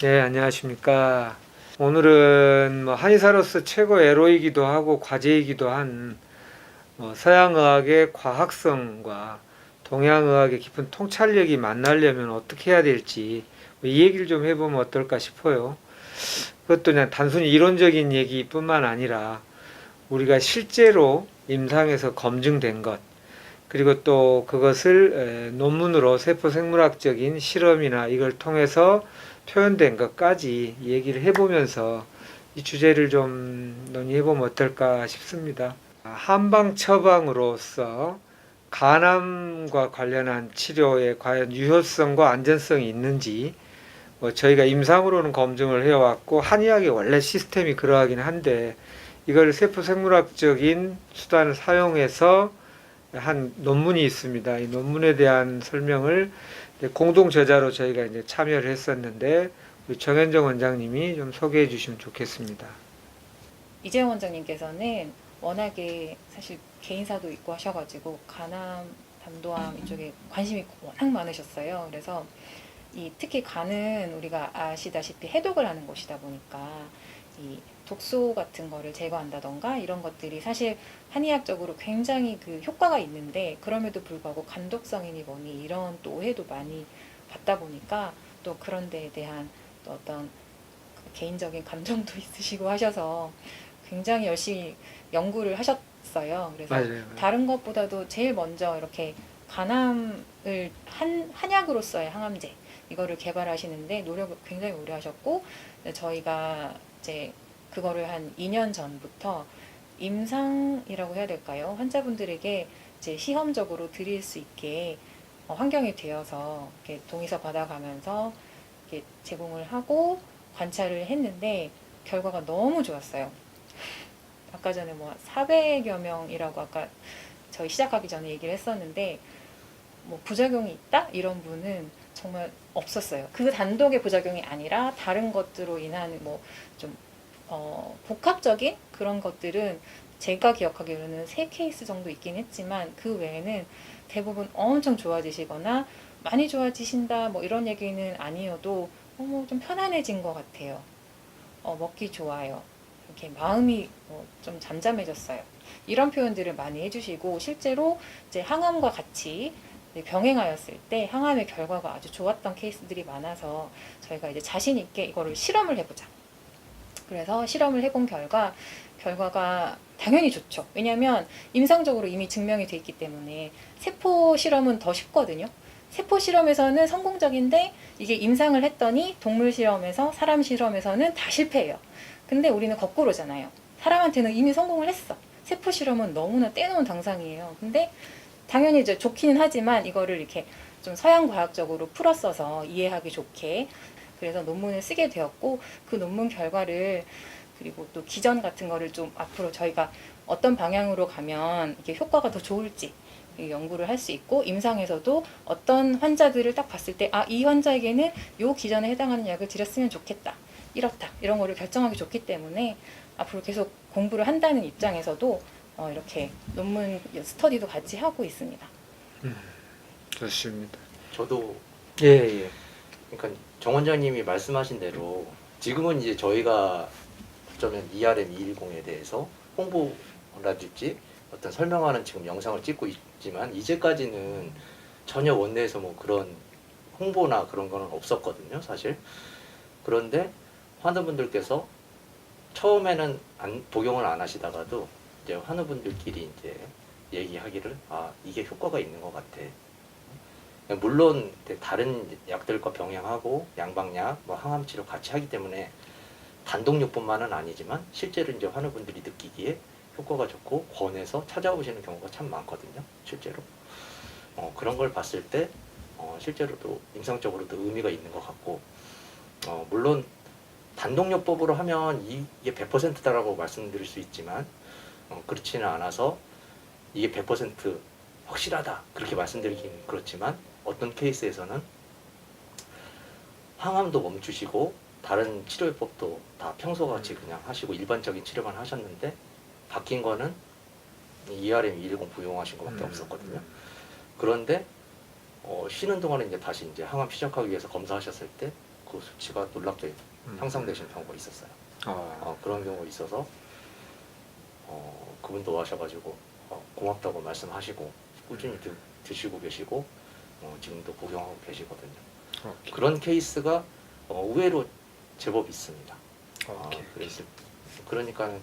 네, 안녕하십니까. 오늘은 뭐 한의사로서 최고 애로이기도 하고 과제이기도 한 뭐 서양의학의 과학성과 동양의학의 깊은 통찰력이 만나려면 어떻게 해야 될지 뭐 이 얘기를 좀 해보면 어떨까 싶어요. 그것도 그냥 단순히 이론적인 얘기뿐만 아니라 우리가 실제로 임상에서 검증된 것 그리고 또 그것을 에, 논문으로 세포생물학적인 실험이나 이걸 통해서 표현된 것까지 얘기를 해보면서 이 주제를 좀 논의해보면 어떨까 싶습니다. 한방 처방으로서 간암과 관련한 치료에 과연 유효성과 안전성이 있는지 뭐 저희가 임상으로는 검증을 해왔고 한의학의 원래 시스템이 그러하긴 한데 이걸 세포생물학적인 수단을 사용해서 한 논문이 있습니다. 이 논문에 대한 설명을 공동 저자로 저희가 이제 참여를 했었는데 우리 정현정 원장님이 좀 소개해 주시면 좋겠습니다. 이재영 원장님께서는 워낙에 사실 개인사도 있고 하셔가지고 간암, 담도암 이쪽에 관심이 워낙 많으셨어요. 그래서 이 특히 간은 우리가 아시다시피 해독을 하는 곳이다 보니까 이 독소 같은 거를 제거한다던가 이런 것들이 사실 한의학적으로 굉장히 그 효과가 있는데 그럼에도 불구하고 간독성이니 뭐니 이런 또 오해도 많이 받다 보니까 또 그런 데에 대한 또 어떤 그 개인적인 감정도 있으시고 하셔서 굉장히 열심히 연구를 하셨어요. 그래서 맞아요. 다른 것보다도 제일 먼저 이렇게 간암을 한 한약으로서의 항암제 이거를 개발하시는데 노력을 굉장히 오래 하셨고 저희가 이제 그거를 한 2년 전부터 임상이라고 해야 될까요? 환자분들에게 이제 시험적으로 드릴 수 있게 어, 환경이 되어서 이렇게 동의서 받아가면서 이렇게 제공을 하고 관찰을 했는데 결과가 너무 좋았어요. 아까 전에 뭐 400여 명이라고 아까 저희 시작하기 전에 얘기를 했었는데 뭐 부작용이 있다 이런 분은 정말 없었어요. 그 단독의 부작용이 아니라 다른 것들로 인한 뭐 좀 어, 복합적인 그런 것들은 제가 기억하기로는 세 케이스 정도 있긴 했지만 그 외에는 대부분 엄청 좋아지시거나 많이 좋아지신다 뭐 이런 얘기는 아니어도 어머 좀 편안해진 것 같아요. 어, 먹기 좋아요. 이렇게 마음이 어, 좀 잠잠해졌어요. 이런 표현들을 많이 해주시고 실제로 이제 항암과 같이 병행하였을 때 항암의 결과가 아주 좋았던 케이스들이 많아서 저희가 이제 자신 있게 이거를 실험을 해보자. 그래서 실험을 해본 결과 결과가 당연히 좋죠. 왜냐하면 임상적으로 이미 증명이 돼 있기 때문에 세포 실험은 더 쉽거든요. 세포 실험에서는 성공적인데 이게 임상을 했더니 동물 실험에서 사람 실험에서는 다 실패해요. 근데 우리는 거꾸로잖아요. 사람한테는 이미 성공을 했어. 세포 실험은 너무나 떼놓은 당상이에요. 근데 당연히 이제 좋기는 하지만 이거를 이렇게 좀 서양 과학적으로 풀었어서 이해하기 좋게 그래서 논문을 쓰게 되었고 그 논문 결과를 그리고 또 기전 같은 거를 좀 앞으로 저희가 어떤 방향으로 가면 이게 효과가 더 좋을지 연구를 할 수 있고 임상에서도 어떤 환자들을 딱 봤을 때 아 이 환자에게는 요 기전에 해당하는 약을 드렸으면 좋겠다 이렇다 이런 거를 결정하기 좋기 때문에 앞으로 계속 공부를 한다는 입장에서도 어, 이렇게 논문 스터디도 같이 하고 있습니다. 좋습니다. 저도 예, 예. 그러니까 정 원장님이 말씀하신 대로 지금은 이제 저희가 어쩌면 ERM 210에 대해서 홍보라든지 어떤 설명하는 지금 영상을 찍고 있지만 이제까지는 전혀 원내에서 뭐 그런 홍보나 그런 거는 없었거든요, 사실. 그런데 환우분들께서 처음에는 안, 복용을 안 하시다가도 이제 환우분들끼리 이제 얘기하기를 아 이게 효과가 있는 것 같아. 물론 다른 약들과 병행하고 양방약, 뭐 항암 치료 같이 하기 때문에 단독용뿐만은 아니지만 실제로 이제 환우분들이 느끼기에 효과가 좋고 권해서 찾아오시는 경우가 참 많거든요. 실제로 어, 그런 걸 봤을 때 어, 실제로도 임상적으로도 의미가 있는 것 같고 어, 물론 단독요법으로 하면 이게 100%다라고 말씀드릴 수 있지만 어, 그렇지는 않아서 이게 100% 확실하다 그렇게 말씀드리긴 그렇지만 어떤 케이스에서는 항암도 멈추시고 다른 치료법도 다 평소 같이 그냥 하시고 일반적인 치료만 하셨는데 바뀐 거는 ERM 210 부용하신 것밖에 음. 없었거든요. 그런데 어, 쉬는 동안에 이제 다시 이제 항암 시작하기 위해서 검사하셨을 때 그 수치가 놀랍게 음. 향상되신 경우가 있었어요. 어. 어, 그런 경우가 있어서 어, 그분도 와셔가지고 어, 고맙다고 말씀하시고 꾸준히 드, 드시고 계시고 어, 지금도 복용하고 계시거든요. 오케이. 그런 케이스가 어, 의외로 제법 있습니다. 어, 오케이. 그래서 그러니까는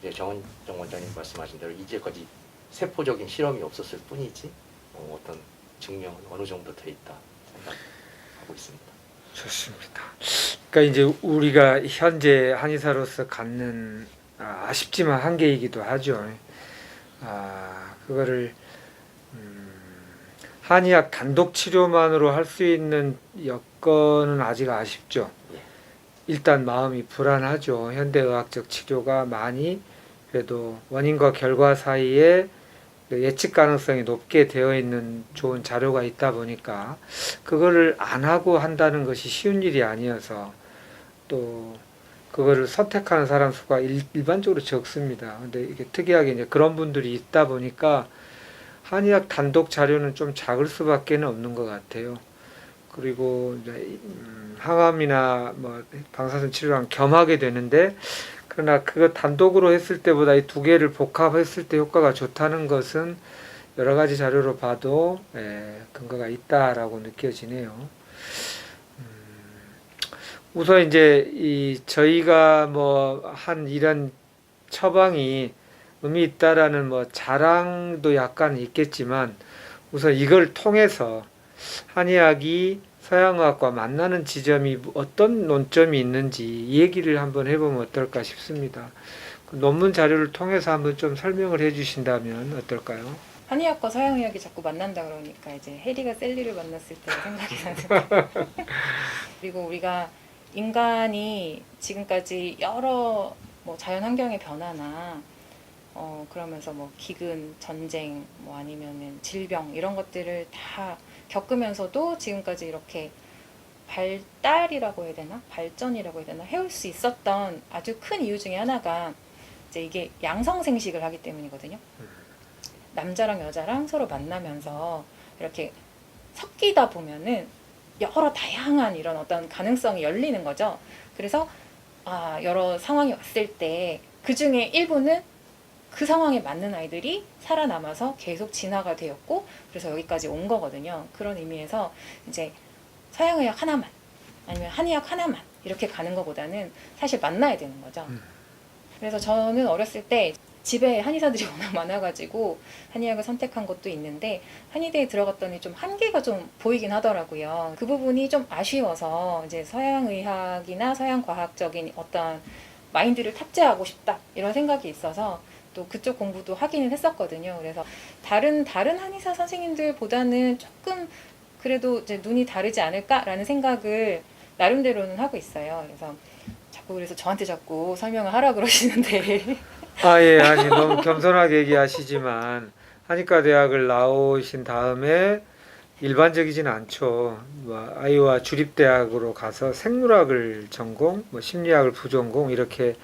이제 정원 정 원장님 말씀하신 대로 이제까지 세포적인 실험이 없었을 뿐이지 어, 어떤 증명은 어느 정도 돼 있다 생각하고 있습니다. 좋습니다. 그러니까 이제 우리가 현재 한의사로서 갖는 아, 아쉽지만 한계이기도 하죠. 아 그거를 음, 한의학 단독 치료만으로 할 수 있는 여건은 아직 아쉽죠. 예. 일단 마음이 불안하죠. 현대의학적 치료가 많이 그래도 원인과 결과 사이에 그 예측 가능성이 높게 되어 있는 좋은 자료가 있다 보니까 그거를 안 하고 한다는 것이 쉬운 일이 아니어서 또 그거를 선택하는 사람 수가 일, 일반적으로 적습니다. 근데 이게 특이하게 이제 그런 분들이 있다 보니까 한의학 단독 자료는 좀 작을 수밖에 없는 것 같아요. 그리고 음, 항암이나 뭐 방사선 치료랑 겸하게 되는데 그러나 그거 단독으로 했을 때보다 이 두 개를 복합했을 때 효과가 좋다는 것은 여러 가지 자료로 봐도 예, 근거가 있다라고 느껴지네요. 음, 우선 이제 이 저희가 뭐 한 이런 처방이 의미 있다라는 뭐 자랑도 약간 있겠지만 우선 이걸 통해서 한의학이 서양의학과 만나는 지점이 어떤 논점이 있는지 이 얘기를 한번 해보면 어떨까 싶습니다. 그 논문 자료를 통해서 한번 좀 설명을 해주신다면 어떨까요? 한의학과 서양의학이 자꾸 만난다 그러니까 이제 해리가 셀리를 만났을 때 생각이 나는 그리고 우리가 인간이 지금까지 여러 뭐 자연 환경의 변화나 어 그러면서 뭐 기근, 전쟁, 뭐 아니면은 질병 이런 것들을 다 겪으면서도 지금까지 이렇게 발달이라고 해야 되나 발전이라고 해야 되나 해올 수 있었던 아주 큰 이유 중에 하나가 이제 이게 양성생식을 하기 때문이거든요. 남자랑 여자랑 서로 만나면서 이렇게 섞이다 보면은 여러 다양한 이런 어떤 가능성이 열리는 거죠. 그래서 아, 여러 상황이 왔을 때 그 중에 일부는 그 상황에 맞는 아이들이 살아남아서 계속 진화가 되었고 그래서 여기까지 온 거거든요. 그런 의미에서 이제 서양의학 하나만 아니면 한의학 하나만 이렇게 가는 것보다는 사실 만나야 되는 거죠. 음. 그래서 저는 어렸을 때 집에 한의사들이 워낙 많아가지고 한의학을 선택한 것도 있는데 한의대에 들어갔더니 좀 한계가 좀 보이긴 하더라고요. 그 부분이 좀 아쉬워서 이제 서양 의학이나 서양 과학적인 어떤 마인드를 탑재하고 싶다 이런 생각이 있어서 또 그쪽 공부도 하기는 했었거든요. 그래서 다른 다른 한의사 선생님들보다는 조금 그래도 이제 눈이 다르지 않을까라는 생각을 나름대로는 하고 있어요. 그래서 자꾸 그래서 저한테 자꾸 설명을 하라 그러시는데 아, 예, 아니, 너무 겸손하게 얘기하시지만, 한의과 대학을 나오신 다음에 일반적이진 않죠. 뭐, 아이와 주립대학으로 가서 생물학을 전공, 뭐, 심리학을 부전공, 이렇게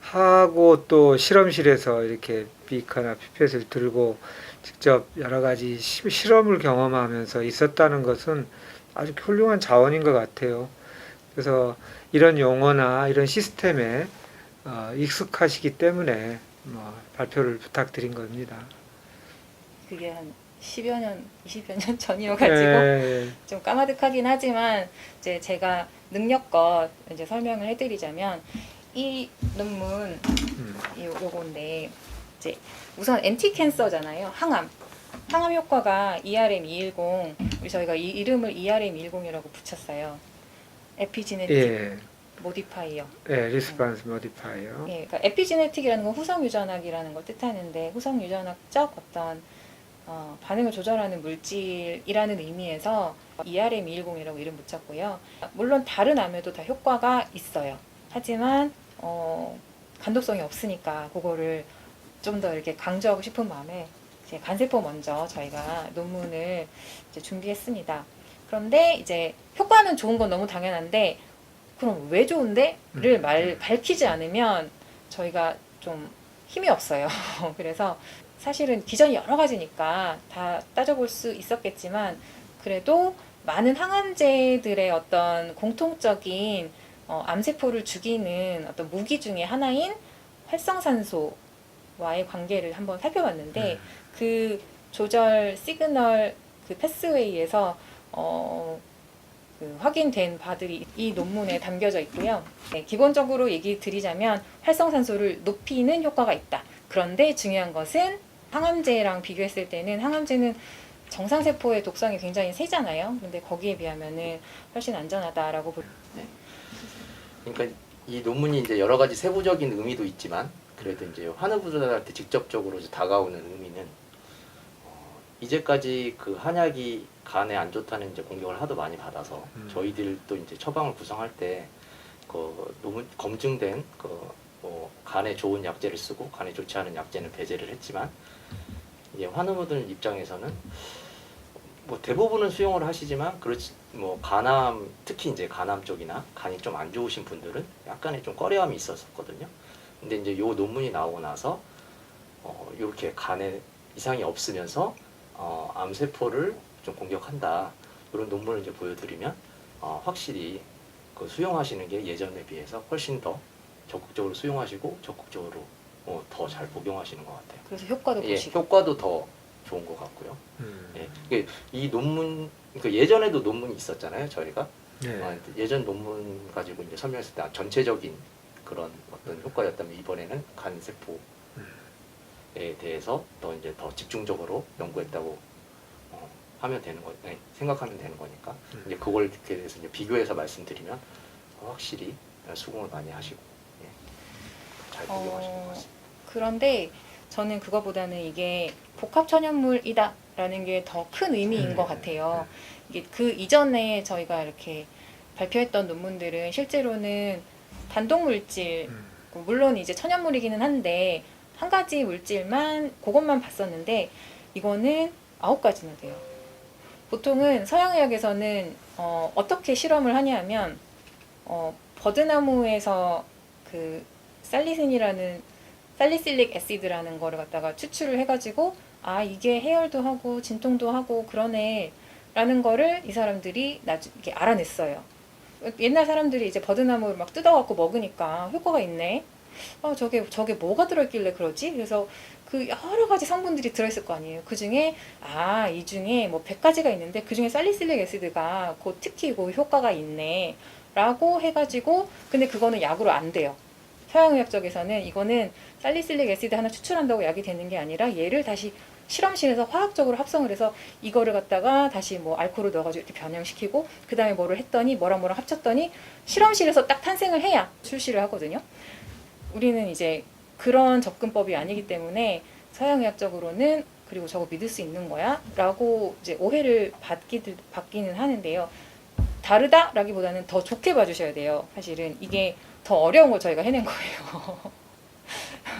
하고 또 실험실에서 이렇게 비카나 피펫을 들고 직접 여러 가지 시- 실험을 경험하면서 있었다는 것은 아주 훌륭한 자원인 것 같아요. 그래서 이런 용어나 이런 시스템에 어, 익숙하시기 때문에 뭐 발표를 부탁드린 겁니다. 그게 한 10여 년, 20여 년 전이어가지고 예, 좀 까마득하긴 하지만 이제 제가 능력껏 이제 설명을 해드리자면 이 논문 음, 요, 요건데 이제 우선 엔티 캔서잖아요. 항암. 항암 효과가 ERM210 우리 저희가 이 이름을 ERM210이라고 붙였어요. 에피지네틱 예, 모디파이어. 예, 리스판스 모디파이어. 예, 그러니까 에피지네틱이라는 건 후성 유전학이라는 걸 뜻하는데 후성 유전학적 어떤 어, 반응을 조절하는 물질이라는 의미에서 ERM210이라고 이름 붙였고요. 물론 다른 암에도 다 효과가 있어요. 하지만 어, 간독성이 없으니까 그거를 좀 더 이렇게 강조하고 싶은 마음에 이제 간세포 먼저 저희가 논문을 이제 준비했습니다. 그런데 이제 효과는 좋은 건 너무 당연한데 그럼 왜 좋은데?를 음. 말 밝히지 않으면 저희가 좀 힘이 없어요. 그래서 사실은 기전이 여러 가지니까 다 따져볼 수 있었겠지만 그래도 많은 항암제들의 어떤 공통적인 어, 암세포를 죽이는 어떤 무기 중에 하나인 활성산소와의 관계를 한번 살펴봤는데 그 조절 시그널 그 패스웨이에서 어, 그 확인된 바들이 이 논문에 담겨져 있고요. 네, 기본적으로 얘기 드리자면 활성산소를 높이는 효과가 있다. 그런데 중요한 것은 항암제랑 비교했을 때는 항암제는 정상세포의 독성이 굉장히 세잖아요. 근데 거기에 비하면은 훨씬 안전하다라고 볼 그러니까 이 논문이 이제 여러 가지 세부적인 의미도 있지만 그래도 이제 환우분들한테 직접적으로 이제 다가오는 의미는 어, 이제까지 그 한약이 간에 안 좋다는 이제 공격을 하도 많이 받아서 음. 저희들도 이제 처방을 구성할 때그 논문 검증된 그 뭐 간에 좋은 약제를 쓰고 간에 좋지 않은 약제는 배제를 했지만 이제 환우분들 입장에서는 뭐 대부분은 수용을 하시지만 그렇지 뭐 간암 특히 이제 간암 쪽이나 간이 좀 안 좋으신 분들은 약간의 좀 꺼려함이 있었었거든요. 근데 이제 요 논문이 나오고 나서 어 이렇게 간에 이상이 없으면서 어 암세포를 좀 공격한다 이런 논문을 이제 보여드리면 어 확실히 그 수용하시는 게 예전에 비해서 훨씬 더 적극적으로 수용하시고 적극적으로 어, 더 잘 복용하시는 것 같아요. 그래서 효과도 예, 보시고 효과도 더 좋은 것 같고요. 음. 예, 이게 이 논문 그러니까 예전에도 논문이 있었잖아요 저희가 네. 어, 예전 논문 가지고 이제 설명했을 때 전체적인 그런 어떤 효과였다면 이번에는 간 세포에 대해서 더 이제 더 집중적으로 연구했다고 어, 하면 되는 거 네, 생각하면 되는 거니까 음. 이제 그걸 이렇게 대해서 이제 비교해서 말씀드리면 확실히 수긍을 많이 하시고 예, 잘 복용하시는 것 어, 같습니다. 그런데 저는 그거보다는 이게 복합 천연물이다라는 게 더 큰 의미인 음, 것 같아요. 이게 그 이전에 저희가 이렇게 발표했던 논문들은 실제로는 단독 물질 음. 물론 이제 천연물이기는 한데 한 가지 물질만 그것만 봤었는데 이거는 아홉 가지나 돼요. 보통은 서양의학에서는 어, 어떻게 실험을 하냐면 어, 버드나무에서 그 살리신이라는 살리실릭 애시드라는 거를 갖다가 추출을 해가지고 아 이게 해열도 하고 진통도 하고 그러네 라는 거를 이 사람들이 나중 이렇게 알아냈어요. 옛날 사람들이 이제 버드나무를 막 뜯어갖고 먹으니까 효과가 있네. 어 저게 저게 뭐가 들어있길래 그러지? 그래서 그 여러 가지 성분들이 들어있을 거 아니에요. 그 중에 아 이 중에 뭐 100가지가 있는데 그 중에 살리실릭 애시드가 그 특히 그 효과가 있네. 라고 해가지고 근데 그거는 약으로 안 돼요. 서양의학 쪽에서는 이거는 살리실릭 애시드 하나 추출한다고 약이 되는 게 아니라 얘를 다시 실험실에서 화학적으로 합성을 해서 이거를 갖다가 다시 뭐 알코올을 넣어가지고 이렇게 변형시키고 그 다음에 뭐를 했더니 뭐랑 뭐랑 합쳤더니 실험실에서 딱 탄생을 해야 출시를 하거든요. 우리는 이제 그런 접근법이 아니기 때문에 서양의학적으로는 그리고 저거 믿을 수 있는 거야? 라고 이제 오해를 받기, 받기는 하는데요. 다르다라기보다는 더 좋게 봐주셔야 돼요. 사실은 이게 더 어려운 걸 저희가 해낸 거예요.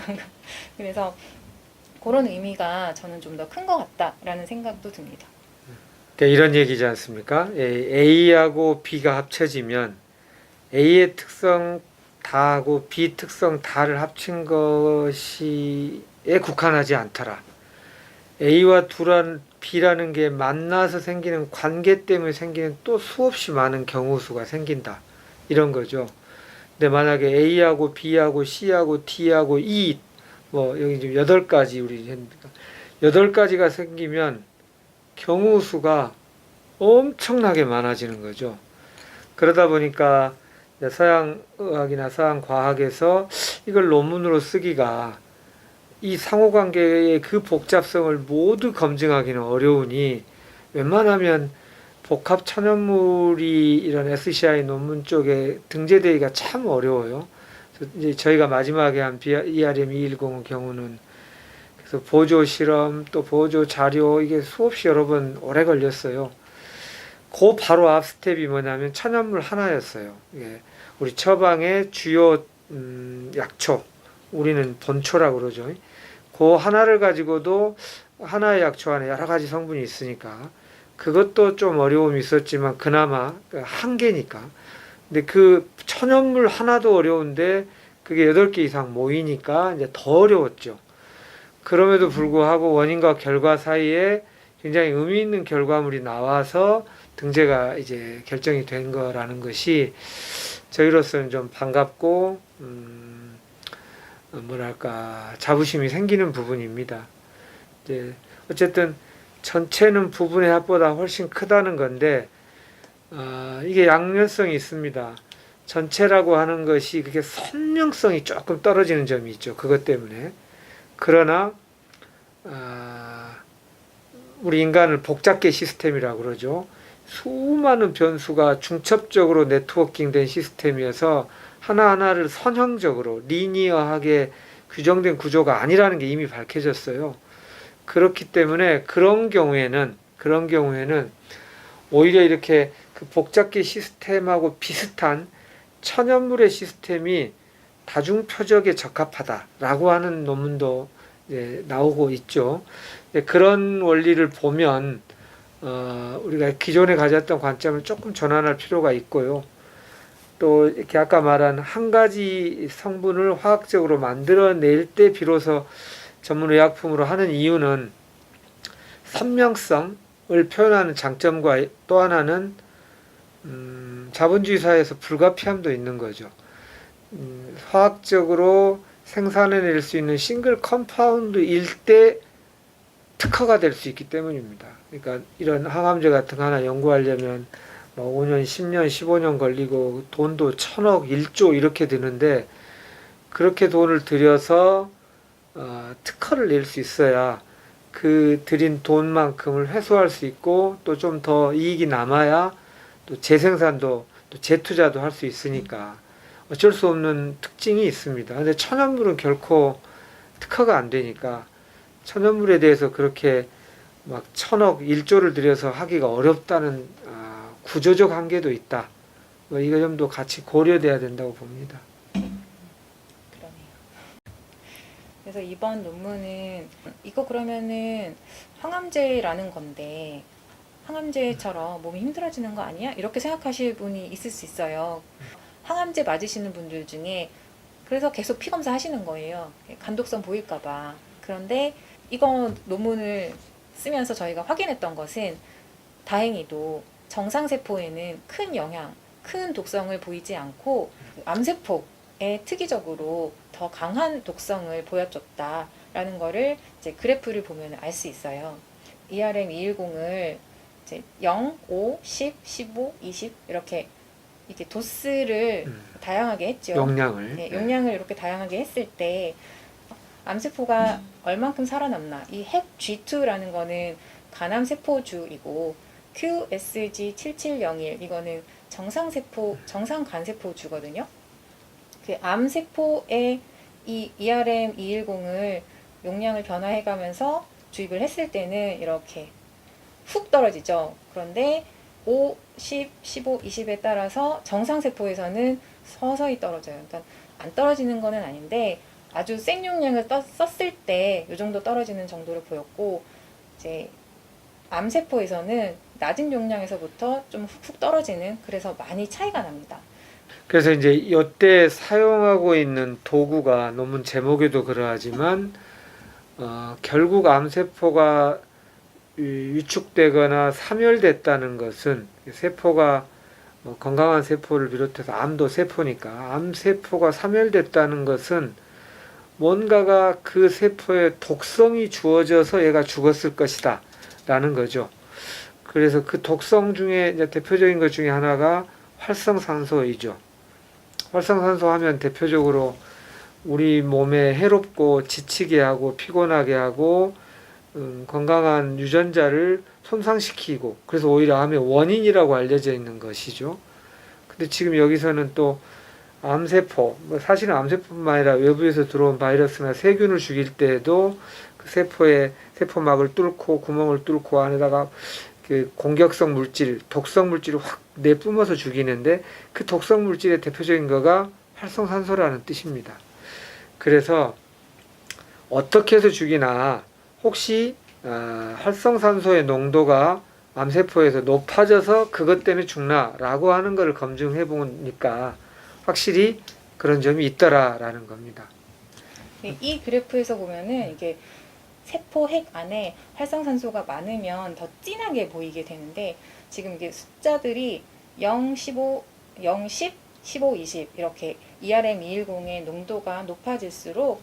그래서 그런 의미가 저는 좀 더 큰 것 같다라는 생각도 듭니다. 그러니까 이런 얘기지 않습니까? 예, A하고 B가 합쳐지면 A의 특성 다하고 B 특성 다를 합친 것이에 국한하지 않더라. A와 두란 B라는 게 만나서 생기는 관계 때문에 생기는 또 수없이 많은 경우 수가 생긴다. 이런 거죠. 근데 만약에 A하고 B하고 C하고 D하고 E 뭐 여기 지금 여덟 가지 우리 여덟 가지가 생기면 경우 수가 엄청나게 많아지는 거죠. 그러다 보니까 서양 의학이나 서양 과학에서 이걸 논문으로 쓰기가 이 상호관계의 그 복잡성을 모두 검증하기는 어려우니 웬만하면 복합 천연물이 이런 SCI 논문 쪽에 등재되기가 참 어려워요. 이제 저희가 마지막에 한 ERM 210의 경우는 그래서 보조 실험 또 보조 자료 이게 수없이 여러 번 오래 걸렸어요. 그 바로 앞 스텝이 뭐냐면 천연물 하나였어요. 예. 우리 처방의 주요 음, 약초 우리는 본초라고 그러죠. 그 하나를 가지고도 하나의 약초 안에 여러 가지 성분이 있으니까 그것도 좀 어려움이 있었지만 그나마 그 한계니까. 근데 그 천연물 하나도 어려운데 그게 여덟 개 이상 모이니까 이제 더 어려웠죠. 그럼에도 불구하고 원인과 결과 사이에 굉장히 의미 있는 결과물이 나와서 등재가 이제 결정이 된 거라는 것이 저희로서는 좀 반갑고 음, 어, 뭐랄까 자부심이 생기는 부분입니다. 이제 어쨌든 전체는 부분의 합보다 훨씬 크다는 건데 어, 이게 양면성이 있습니다. 전체라고 하는 것이 그게 선명성이 조금 떨어지는 점이 있죠. 그것 때문에 그러나 아, 우리 인간을 복잡계 시스템이라고 그러죠. 수많은 변수가 중첩적으로 네트워킹된 시스템이어서 하나하나를 선형적으로 리니어하게 규정된 구조가 아니라는 게 이미 밝혀졌어요. 그렇기 때문에 그런 경우에는 그런 경우에는 오히려 이렇게 그 복잡계 시스템하고 비슷한 천연물의 시스템이 다중 표적에 적합하다라고 하는 논문도 이제 나오고 있죠. 예, 그런 원리를 보면 어, 우리가 기존에 가졌던 관점을 조금 전환할 필요가 있고요. 또 이렇게 아까 말한 한 가지 성분을 화학적으로 만들어낼 때 비로소 전문 의약품으로 하는 이유는 선명성을 표현하는 장점과 또 하나는 음, 자본주의 사회에서 불가피함도 있는 거죠. 음, 화학적으로 생산해낼 수 있는 싱글 컴파운드일 때 특허가 될 수 있기 때문입니다. 그러니까 이런 항암제 같은 거 하나 연구하려면 뭐 5년, 10년, 15년 걸리고 돈도 천억, 1조 이렇게 드는데 그렇게 돈을 들여서 어, 특허를 낼 수 있어야 그 들인 돈만큼을 회수할 수 있고 또 좀 더 이익이 남아야 또 재생산도 또 재투자도 할 수 있으니까 어쩔 수 없는 특징이 있습니다. 근데 천연물은 결코 특허가 안 되니까 천연물에 대해서 그렇게 막 천억, 일조를 들여서 하기가 어렵다는 아, 구조적 한계도 있다. 뭐 이거 점도 같이 고려돼야 된다고 봅니다. 그러네요. 그래서 이번 논문은 이거 그러면은 항암제라는 건데 항암제처럼 몸이 힘들어지는 거 아니야? 이렇게 생각하실 분이 있을 수 있어요. 항암제 맞으시는 분들 중에 그래서 계속 피 검사 하시는 거예요. 간독성 보일까봐. 그런데 이거 논문을 쓰면서 저희가 확인했던 것은 다행히도 정상세포에는 큰 영향, 큰 독성을 보이지 않고 암세포에 특이적으로 더 강한 독성을 보여줬다라는 거를 이제 그래프를 보면 알 수 있어요. ERM 210을 이제 0, 5, 10, 15, 20 이렇게 이렇게 도스를 음, 다양하게 했죠. 용량을 네, 용량을 이렇게 다양하게 했을 때 암세포가 얼만큼 살아남나 이 핵 G2라는 거는 간암 세포주이고 QSG7701 이거는 정상 세포 정상 간세포주거든요. 그 암세포의 이 ERM 210을 용량을 변화해가면서 주입을 했을 때는 이렇게 훅 떨어지죠. 그런데 5, 10, 15, 20에 따라서 정상세포에서는 서서히 떨어져요. 그러니까 안 떨어지는 거는 아닌데 아주 생 용량을 떠- 썼을 때 이 정도 떨어지는 정도를 보였고 이제 암세포에서는 낮은 용량에서부터 좀 훅훅 떨어지는 그래서 많이 차이가 납니다. 그래서 이제 이때 사용하고 있는 도구가 논문 제목에도 그러하지만 어, 결국 암세포가 위- 위축되거나 사멸됐다는 것은 세포가 뭐 건강한 세포를 비롯해서 암도 세포니까 암세포가 사멸됐다는 것은 뭔가가 그 세포에 독성이 주어져서 얘가 죽었을 것이다 라는 거죠. 그래서 그 독성 중에 대표적인 것 중에 하나가 활성산소이죠. 활성산소 하면 대표적으로 우리 몸에 해롭고 지치게 하고 피곤하게 하고 음, 건강한 유전자를 손상시키고 그래서 오히려 암의 원인이라고 알려져 있는 것이죠. 근데 지금 여기서는 또 암세포, 뭐 사실은 암세포뿐만 아니라 외부에서 들어온 바이러스나 세균을 죽일 때에도 그 세포의 세포막을 뚫고 구멍을 뚫고 안에다가 그 공격성 물질, 독성 물질을 확 내뿜어서 죽이는데 그 독성 물질의 대표적인 거가 활성산소라는 뜻입니다. 그래서 어떻게 해서 죽이나 혹시 어, 활성산소의 농도가 암세포에서 높아져서 그것 때문에 죽나라고 하는 것을 검증해 보니까 확실히 그런 점이 있더라라는 겁니다. 이 그래프에서 보면은 이게 세포 핵 안에 활성산소가 많으면 더 진하게 보이게 되는데 지금 이게 숫자들이 0, 15, 0, 10, 15, 20 이렇게 E ERM210의 농도가 높아질수록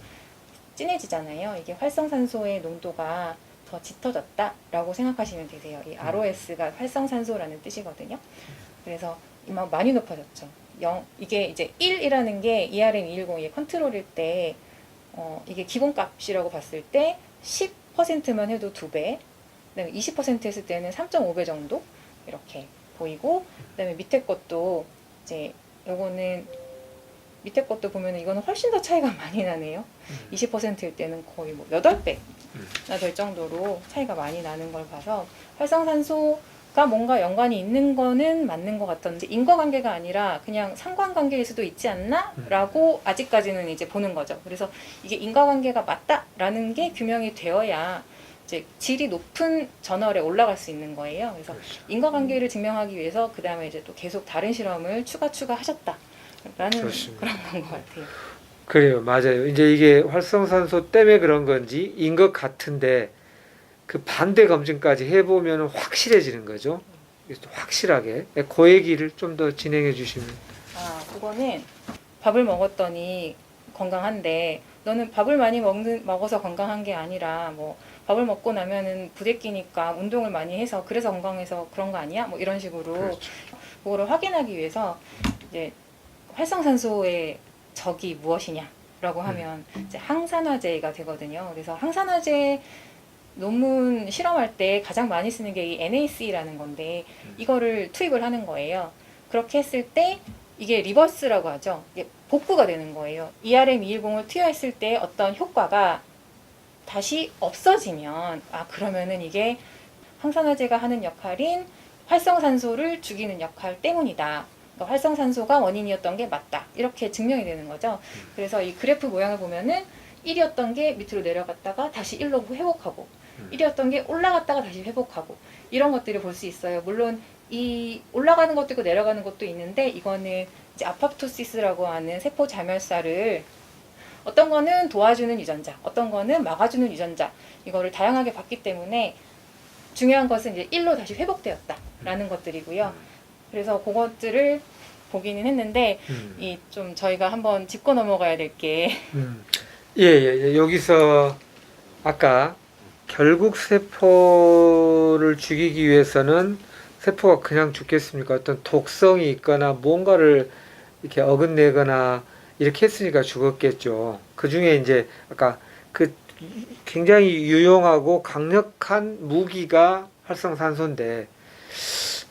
진해지잖아요. 이게 활성산소의 농도가 더 짙어졌다라고 생각하시면 되세요. 이 ROS가 활성산소라는 뜻이거든요. 그래서 이만 많이 높아졌죠. 0, 이게 이제 1이라는 게 E ERM210의 컨트롤일 때 어, 이게 기본값이라고 봤을 때 10%만 해도 2배, 그다음에 20% 했을 때는 3.5배 정도? 이렇게 보이고, 그다음에 밑에 것도 이제 요거는 밑에 것도 보면 이거는 훨씬 더 차이가 많이 나네요. 20%일 때는 거의 뭐 8배나 될 정도로 차이가 많이 나는 걸 봐서 활성산소 가 뭔가 연관이 있는 거는 맞는 것 같던데 인과관계가 아니라 그냥 상관관계일 수도 있지 않나라고 아직까지는 이제 보는 거죠. 그래서 이게 인과관계가 맞다라는 게 규명이 되어야 이제 질이 높은 저널에 올라갈 수 있는 거예요. 그래서 인과관계를 증명하기 위해서 그 다음에 이제 또 계속 다른 실험을 추가 추가하셨다라는 그렇습니다. 그런 건 것 같아요. 그래요, 맞아요. 이제 이게 활성산소 때문에 그런 건지 인 것 같은데 그 반대 검증까지 해보면 확실해지는 거죠. 확실하게 그 얘기를 좀 더 진행해 주시면. 아, 그거는 밥을 먹었더니 건강한데 너는 밥을 많이 먹는 먹어서 건강한 게 아니라 뭐 밥을 먹고 나면은 부대끼니까 운동을 많이 해서 그래서 건강해서 그런 거 아니야? 뭐 이런 식으로 그렇죠. 그거를 확인하기 위해서 이제 활성산소의 적이 무엇이냐라고 하면 이제 항산화제가 되거든요. 그래서 항산화제 논문 실험할 때 가장 많이 쓰는 게 이 NAC라는 건데 이거를 투입을 하는 거예요. 그렇게 했을 때 이게 리버스라고 하죠. 이게 복구가 되는 거예요. E ERM210을 투여했을 때 어떤 효과가 다시 없어지면 아 그러면은 이게 항산화제가 하는 역할인 활성산소를 죽이는 역할 때문이다. 그러니까 활성산소가 원인이었던 게 맞다. 이렇게 증명이 되는 거죠. 그래서 이 그래프 모양을 보면은 1이었던 게 밑으로 내려갔다가 다시 1로 회복하고 음. 1이었던 게 올라갔다가 다시 회복하고 이런 것들을 볼 수 있어요. 물론 이 올라가는 것도 있고 내려가는 것도 있는데 이거는 이제 아파프토시스라고 하는 세포 자멸사를 어떤 거는 도와주는 유전자, 어떤 거는 막아주는 유전자 이거를 다양하게 봤기 때문에 중요한 것은 이제 1로 다시 회복되었다라는 것들이고요. 그래서 그것들을 보기는 했는데 음. 이좀 저희가 한번 짚고 넘어가야 될 게 음. 예, 예, 예. 여기서 아까 결국 세포를 죽이기 위해서는 세포가 그냥 죽겠습니까? 어떤 독성이 있거나 뭔가를 이렇게 어긋내거나 이렇게 했으니까 죽었겠죠. 그 중에 이제 아까 그 굉장히 유용하고 강력한 무기가 활성산소인데,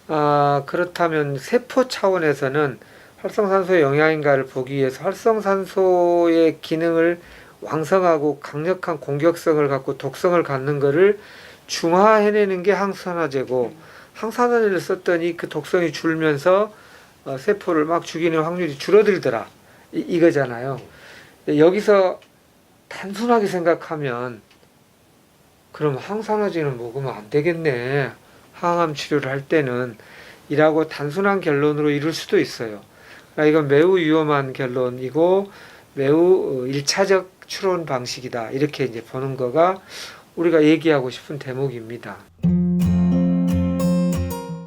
아, 그렇다면 세포 차원에서는 활성산소의 영향인가를 보기 위해서 활성산소의 기능을 왕성하고 강력한 공격성을 갖고 독성을 갖는 것을 중화해내는 게 항산화제고 항산화제를 썼더니 그 독성이 줄면서 어, 세포를 막 죽이는 확률이 줄어들더라 이, 이거잖아요. 여기서 단순하게 생각하면 그럼 항산화제는 먹으면 안 되겠네. 항암 치료를 할 때는 이라고 단순한 결론으로 이룰 수도 있어요. 그러니까 이건 매우 위험한 결론이고 매우 어, 일차적 추론 방식이다. 이렇게 이제 보는 거가 우리가 얘기하고 싶은 대목입니다.